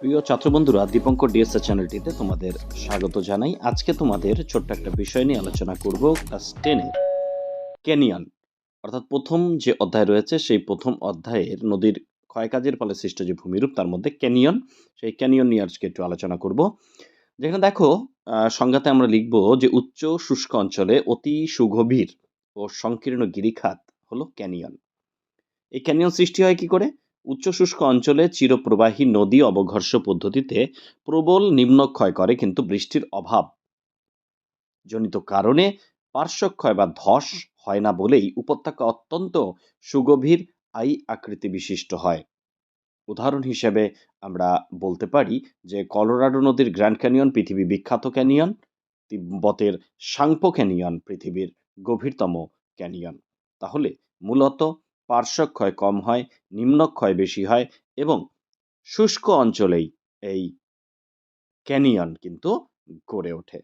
প্রিয় ছাত্রবন্ধুরা, দীপঙ্কর ডিএসএ চ্যানেলটিতে তোমাদের স্বাগত জানাই। আজকে তোমাদের ছোট্ট একটা বিষয় নিয়ে আলোচনা করব ক্লাস টেনের ক্যানিয়ন। অর্থাৎ প্রথম যে অধ্যায় রয়েছে, সেই প্রথম অধ্যায়ের নদীর ক্ষয়কাজের ফলে সৃষ্ট যে ভূমিরূপ, তার মধ্যে ক্যানিয়ন। সেই ক্যানিয়ন নিয়ে আজকে একটু আলোচনা করব। যেখানে দেখো সংজ্ঞাতে আমরা লিখব যে উচ্চ শুষ্ক অঞ্চলে অতি সুগভীর ও সংকীর্ণ গিরিখাত হলো ক্যানিয়ন। এই ক্যানিয়ন সৃষ্টি হয় কি করে? উচ্চ শুষ্ক অঞ্চলে চিরপ্রবাহী নদী অবঘর্ষ পদ্ধতিতে প্রবল নিম্নক্ষয় করে কিন্তু বৃষ্টির অভাব। জনিত কারণে পার্শ্বক্ষয় বা ধস হয় না বলেই উপত্যকা অত্যন্ত সুগভীর আই আকৃতি বিশিষ্ট হয়। উদাহরণ হিসেবে আমরা বলতে পারি যে কলোরাডো নদীর গ্র্যান্ড ক্যানিয়ন পৃথিবী বিখ্যাত ক্যানিয়ন, তিব্বতের সাংপো ক্যানিয়ন পৃথিবীর গভীরতম ক্যানিয়ন। তাহলে মূলত পার্শ্বক্ষয় কম হয় নিম্নক্ষয় বেশি হয় এবং শুষ্ক অঞ্চলেই এই ক্যানিয়ন কিন্তু গড়ে ওঠে।